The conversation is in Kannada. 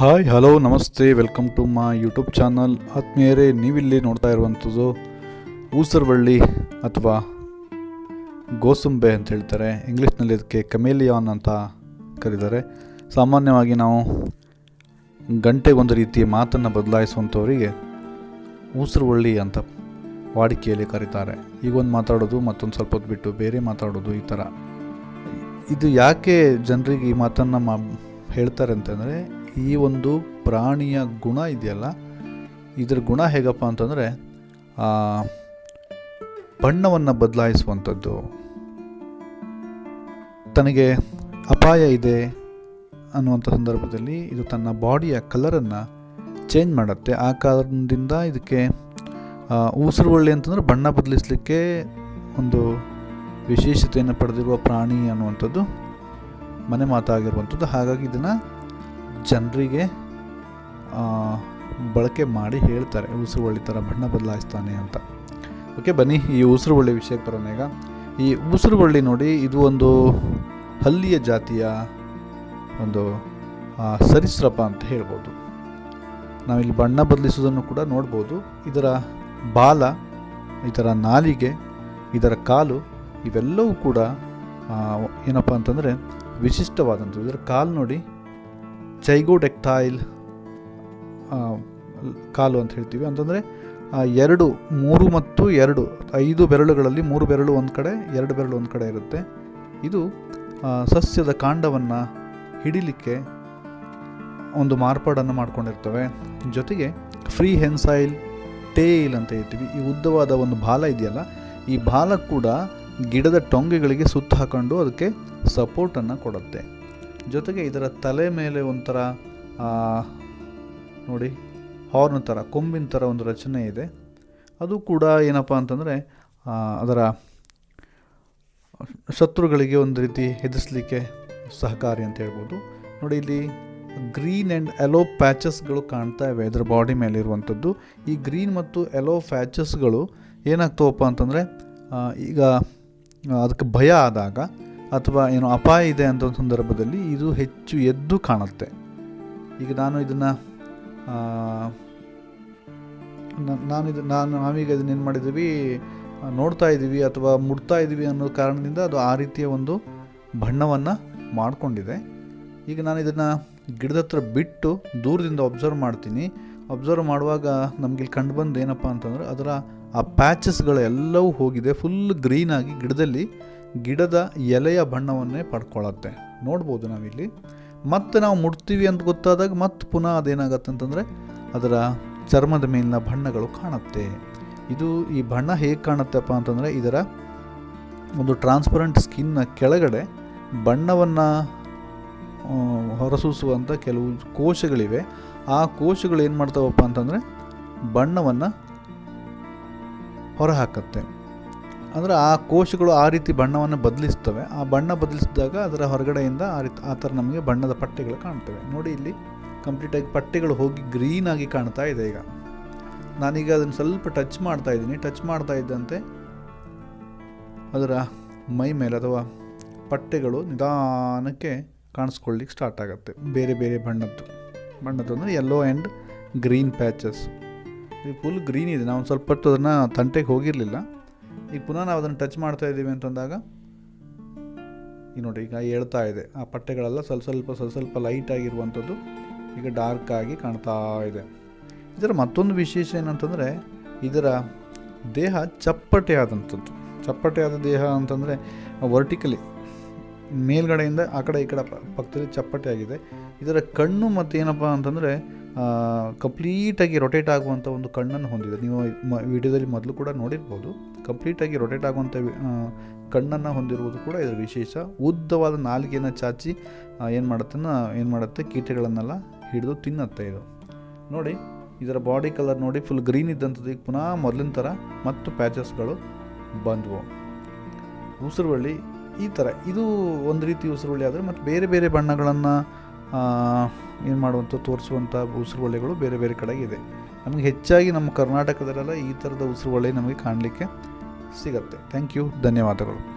ಹಾಯ್ ಹಲೋ ನಮಸ್ತೆ welcome to my YouTube channel ಆತ್ಮೀಯರೇ, ನೀವಿಲ್ಲಿ ನೋಡ್ತಾ ಇರುವಂಥದ್ದು ಊಸರ್ವಳ್ಳಿ ಅಥವಾ ಗೋಸುಂಬೆ ಅಂತ ಹೇಳ್ತಾರೆ. ಇಂಗ್ಲೀಷ್ನಲ್ಲಿ ಇದಕ್ಕೆ ಕಮೇಲಿಯಾನ್ ಅಂತ ಕರೀತಾರೆ. ಸಾಮಾನ್ಯವಾಗಿ ನಾವು ಗಂಟೆಗೊಂದು ರೀತಿಯ ಮಾತನ್ನು ಬದಲಾಯಿಸುವಂಥವರಿಗೆ ಊಸರ್ವಳ್ಳಿ ಅಂತ ವಾಡಿಕೆಯಲ್ಲಿ ಕರೀತಾರೆ. ಈಗ ಒಂದು ಮಾತಾಡೋದು, ಮತ್ತೊಂದು ಸ್ವಲ್ಪ ಹೊತ್ತು ಬಿಟ್ಟು ಬೇರೆ ಮಾತಾಡೋದು ಈ ಥರ. ಇದು ಯಾಕೆ ಜನರಿಗೆ ಈ ಮಾತನ್ನು ಮಾ, ಹೇಳ್ತಾರೆ ಅಂತಂದರೆ ಈ ಒಂದು ಪ್ರಾಣಿಯ ಗುಣ ಇದೆಯಲ್ಲ? ಇದರ ಗುಣ ಹೇಗಪ್ಪ ಅಂತಂದರೆ ಬಣ್ಣವನ್ನು ಬದಲಾಯಿಸುವಂಥದ್ದು. ತನಗೆ ಅಪಾಯ ಇದೆ ಅನ್ನುವಂಥ ಸಂದರ್ಭದಲ್ಲಿ ಇದು ತನ್ನ ಬಾಡಿಯ ಕಲರನ್ನು ಚೇಂಜ್ ಮಾಡುತ್ತೆ. ಆ ಕಾರಣದಿಂದ ಇದಕ್ಕೆ ಉಸಿರು ಒಳ್ಳೆ ಅಂತಂದರೆ ಬಣ್ಣ ಬದಲಿಸಲಿಕ್ಕೆ ಒಂದು ವಿಶೇಷತೆಯನ್ನು ಪಡೆದಿರುವ ಪ್ರಾಣಿ ಅನ್ನುವಂಥದ್ದು ಮನೆ ಮಾತಾಗಿರುವಂಥದ್ದು. ಹಾಗಾಗಿ ಇದನ್ನು ಜನರಿಗೆ ಬಳಕೆ ಮಾಡಿ ಹೇಳ್ತಾರೆ ಉಸಿರುವಳ್ಳಿ ಥರ ಬಣ್ಣ ಬದಲಾಯಿಸ್ತಾನೆ ಅಂತ. ಓಕೆ ಬನ್ನಿ ಈ ಉಸಿರುವಳ್ಳಿ ವಿಷಯಕ್ಕೆ ಬರೋಣ ಈಗ. ಈ ಉಸಿರುವಳ್ಳಿ ನೋಡಿ ಇದು ಒಂದು ಹಲ್ಲಿಯ ಜಾತಿಯ ಒಂದು ಆ, ಸರೀಸೃಪ ಅಂತ ಹೇಳ್ಬೋದು. ನಾವಿಲ್ಲಿ ಬಣ್ಣ ಬದಲಿಸೋದನ್ನು ಕೂಡ ನೋಡ್ಬೋದು. ಇದರ ಬಾಲ ಇದರ ನಾಲಿಗೆ ಇದರ ಕಾಲು ಇವೆಲ್ಲವೂ ಕೂಡ ಏನಪ್ಪ ಅಂತಂದರೆ ವಿಶಿಷ್ಟವಾದಂಥದ್ದು. ಇದರ ಕಾಲು ನೋಡಿ ಚೈಗೋಡೆಕ್ಟೈಲ್ ಕಾಲು ಅಂತ ಹೇಳ್ತೀವಿ. ಅಂತಂದರೆ ಎರಡು, ಮೂರು ಮತ್ತು ಎರಡು, ಐದು ಬೆರಳುಗಳಲ್ಲಿ ಮೂರು ಬೆರಳು ಒಂದು ಕಡೆ, ಎರಡು ಬೆರಳು ಒಂದು ಕಡೆ ಇರುತ್ತೆ. ಇದು ಸಸ್ಯದ ಕಾಂಡವನ್ನು ಹಿಡಿಲಿಕ್ಕೆ ಒಂದು ಮಾರ್ಪಾಡನ್ನು ಮಾಡ್ಕೊಂಡಿರ್ತವೆ. ಜೊತೆಗೆ, ಫ್ರೀ ಹೆನ್ಸೈಲ್ ಟೇಲ್ ಅಂತ ಹೇಳ್ತೀವಿ. ಈ ಉದ್ದವಾದ ಒಂದು ಬಾಲ ಇದೆಯಲ್ಲ, ಈ ಬಾಲ ಕೂಡ ಗಿಡದ ಟೊಂಗೆಗಳಿಗೆ ಸುತ್ತ ಹಾಕೊಂಡು ಅದಕ್ಕೆ ಸಪೋರ್ಟನ್ನು ಕೊಡುತ್ತೆ. ಜೊತೆಗೆ ಇದರ ತಲೆ ಮೇಲೆ ಒಂಥರ ನೋಡಿ ಹಾರ್ನ್ ಥರ, ಕೊಂಬಿನ ಥರ ಒಂದು ರಚನೆ ಇದೆ. ಅದು ಕೂಡ ಏನಪ್ಪ ಅಂತಂದರೆ ಅದರ ಶತ್ರುಗಳಿಗೆ ಒಂದು ರೀತಿ ಹೆದರಿಸಲಿಕ್ಕೆ ಸಹಕಾರಿ ಅಂತ ಹೇಳ್ಬೋದು. ನೋಡಿ, ಇಲ್ಲಿ ಗ್ರೀನ್ ಆ್ಯಂಡ್ ಎಲೋ ಪ್ಯಾಚಸ್ಗಳು ಕಾಣ್ತಾ ಇವೆ ಇದರ ಬಾಡಿ ಮೇಲೆ ಇರುವಂಥದ್ದು. ಈ ಗ್ರೀನ್ ಮತ್ತು ಎಲೋ ಪ್ಯಾಚಸ್ಗಳು ಏನಾಗ್ತವಪ್ಪ ಅಂತಂದರೆ ಈಗ ಅದಕ್ಕೆ ಭಯ ಆದಾಗ ಅಥವಾ ಏನೋ ಅಪಾಯ ಇದೆ ಅಂತ ಸಂದರ್ಭದಲ್ಲಿ ಇದು ಹೆಚ್ಚು ಎದ್ದು ಕಾಣುತ್ತೆ. ಈಗ ನಾನು ಇದನ್ನು ನಾನು ಇದು, ನಾನು, ನಾವೀಗ ಇದನ್ನೇನು ಮಾಡಿದ್ದೀವಿ ನೋಡ್ತಾ ಇದ್ದೀವಿ ಅಥವಾ ಮುಡ್ತಾ ಇದ್ದೀವಿ ಅನ್ನೋ ಕಾರಣದಿಂದ ಅದು ಆ ರೀತಿಯ ಒಂದು ಬಣ್ಣವನ್ನು ಮಾಡಿಕೊಂಡಿದೆ. ಈಗ ನಾನು ಇದನ್ನು ಗಿಡದ ಹತ್ರ ಬಿಟ್ಟು ದೂರದಿಂದ ಒಬ್ಸರ್ವ್ ಮಾಡ್ತೀನಿ. ಒಬ್ಸರ್ವ್ ಮಾಡುವಾಗ ನಮಗೆ ಇಲ್ಲಿ ಕಂಡು ಬಂದು ಏನಪ್ಪ ಅಂತಂದರೆ ಅದರ ಆ ಪ್ಯಾಚಸ್ಗಳೆಲ್ಲವೂ ಹೋಗಿದೆ. ಫುಲ್ ಗ್ರೀನಾಗಿ ಗಿಡದಲ್ಲಿ ಗಿಡದ ಎಲೆಯ ಬಣ್ಣವನ್ನೇ ಪಡ್ಕೊಳ್ಳುತ್ತೆ ನೋಡ್ಬೋದು ನಾವಿಲ್ಲಿ. ಮತ್ತೆ ನಾವು ಮುಟ್ತೀವಿ ಅಂತ ಗೊತ್ತಾದಾಗ ಮತ್ತೆ ಪುನಃ ಅದೇನಾಗತ್ತೆ ಅಂತಂದರೆ ಅದರ ಚರ್ಮದ ಮೇಲಿನ ಬಣ್ಣಗಳು ಕಾಣುತ್ತೆ. ಇದು ಈ ಬಣ್ಣ ಹೇಗೆ ಕಾಣುತ್ತೆಪ್ಪ ಅಂತಂದರೆ ಇದರ ಒಂದು ಟ್ರಾನ್ಸ್ಪರೆಂಟ್ ಸ್ಕಿನ್ನ ಕೆಳಗಡೆ ಬಣ್ಣವನ್ನು ಹೊರಸೂಸುವಂಥ ಕೆಲವು ಕೋಶಗಳಿವೆ. ಆ ಕೋಶಗಳು ಏನು ಮಾಡ್ತಾವಪ್ಪ ಅಂತಂದರೆ ಬಣ್ಣವನ್ನು ಹೊರಹಾಕತ್ತೆ. ಅಂದರೆ ಆ ಕೋಶಗಳು ಆ ರೀತಿ ಬಣ್ಣವನ್ನು ಬದಲಿಸ್ತವೆ. ಆ ಬಣ್ಣ ಬದಲಿಸಿದಾಗ ಅದರ ಹೊರಗಡೆಯಿಂದ ಆ ರೀತಿ ಆ ಥರ ನಮಗೆ ಬಣ್ಣದ ಪಟ್ಟೆಗಳು ಕಾಣ್ತವೆ. ನೋಡಿ ಇಲ್ಲಿ ಕಂಪ್ಲೀಟಾಗಿ ಪಟ್ಟೆಗಳು ಹೋಗಿ ಗ್ರೀನ್ ಆಗಿ ಕಾಣ್ತಾ ಇದೆ ಈಗ. ನಾನೀಗ ಅದನ್ನು ಸ್ವಲ್ಪ ಟಚ್ ಮಾಡ್ತಾ ಇದ್ದೀನಿ. ಟಚ್ ಮಾಡ್ತಾ ಇದ್ದಂತೆ ಅದರ ಮೈ ಮೇಲೆ ಅಥವಾ ಪಟ್ಟೆಗಳು ನಿಧಾನಕ್ಕೆ ಕಾಣಿಸ್ಕೊಳ್ಳಿಕ್ಕೆ ಸ್ಟಾರ್ಟ್ ಆಗುತ್ತೆ. ಬೇರೆ ಬೇರೆ ಬಣ್ಣದ್ದು. ಬಣ್ಣದ್ದು ಅಂದರೆ ಯೆಲ್ಲೋ ಆ್ಯಂಡ್ ಗ್ರೀನ್ ಪ್ಯಾಚಸ್ ಇದು ಫುಲ್ ಗ್ರೀನ್ ಇದೆ. ನಾವು ಸ್ವಲ್ಪ ಹೊತ್ತು ಅದನ್ನು ತಂಟೆಗೆ ಹೋಗಿರಲಿಲ್ಲ. ಈಗ ಪುನಃ ನಾವು ಅದನ್ನು ಟಚ್ ಮಾಡ್ತಾ ಇದ್ದೀವಿ ಅಂತಂದಾಗ ಈಗ ನೋಡಿ ಈಗ ಹೇಳ್ತಾ ಇದೆ, ಆ ಪಟ್ಟೆಗಳೆಲ್ಲ ಸ್ವಲ್ಪ ಸ್ವಲ್ಪ ಸ್ವಲ್ಪ ಸ್ವಲ್ಪ ಲೈಟ್ ಆಗಿರುವಂಥದ್ದು ಈಗ ಡಾರ್ಕ್ ಆಗಿ ಕಾಣ್ತಾ ಇದೆ. ಇದರ ಮತ್ತೊಂದು ವಿಶೇಷ ಏನಂತಂದರೆ, ಇದರ ದೇಹ ಚಪ್ಪಟೆ ಆದಂಥದ್ದು ಚಪ್ಪಟೆ ಆದ ದೇಹ ಅಂತಂದರೆ ವರ್ಟಿಕಲಿ ಮೇಲ್ಗಡೆಯಿಂದ ಆ ಕಡೆ ಈ ಕಡೆ ಪಕ್ಕದಲ್ಲಿ ಚಪ್ಪಟೆ ಆಗಿದೆ ಇದರ ಕಣ್ಣು ಮತ್ತೇನಪ್ಪ ಅಂತಂದರೆ ಕಂಪ್ಲೀಟಾಗಿ ರೊಟೇಟ್ ಆಗುವಂಥ ಒಂದು ಕಣ್ಣನ್ನು ಹೊಂದಿದೆ. ನೀವು ವಿಡಿಯೋದಲ್ಲಿ ಮೊದಲು ಕೂಡ ನೋಡಿರ್ಬೋದು. ಕಂಪ್ಲೀಟಾಗಿ ರೊಟೇಟ್ ಆಗುವಂಥ ಕಣ್ಣನ್ನು ಹೊಂದಿರುವುದು ಕೂಡ ಇದರ ವಿಶೇಷ. ಉದ್ದವಾದ ನಾಲಿಗೆಯನ್ನು ಚಾಚಿ ಏನು ಮಾಡುತ್ತೆ ಏನು ಮಾಡುತ್ತೆ, ಕೀಟಗಳನ್ನೆಲ್ಲ ಹಿಡಿದು ತಿನ್ನತ್ತೆ ಇದು. ನೋಡಿ, ಇದರ ಬಾಡಿ ಕಲರ್ ನೋಡಿ ಫುಲ್ ಗ್ರೀನ್ ಇದ್ದಂಥದ್ದು. ಈಗ ಪುನಃ ಮೊದಲಿನ ಥರ ಮತ್ತು ಪ್ಯಾಚಸ್ಗಳು ಬಂದವು. ಉಸಿರುವಳ್ಳಿ ಈ ಥರ ಇದು ಒಂದು ರೀತಿ ಉಸಿರುವಳ್ಳಿ ಆದರೆ ಮತ್ತು ಬೇರೆ ಬೇರೆ ಬಣ್ಣಗಳನ್ನು ಏನು ಮಾಡುವಂಥ ತೋರಿಸುವಂಥ ಉಸಿರುವಳ್ಳಿಗಳು ಬೇರೆ ಬೇರೆ ಕಡೆ ಇದೆ. ನಮಗೆ ಹೆಚ್ಚಾಗಿ ನಮ್ಮ ಕರ್ನಾಟಕದಲ್ಲೆಲ್ಲ ಈ ಥರದ ಉಸಿರುವಳ್ಳಿ ನಮಗೆ ಕಾಣಲಿಕ್ಕೆ ಸಿಗತ್ತೆ. ಥ್ಯಾಂಕ್ ಯು ಧನ್ಯವಾದಗಳು.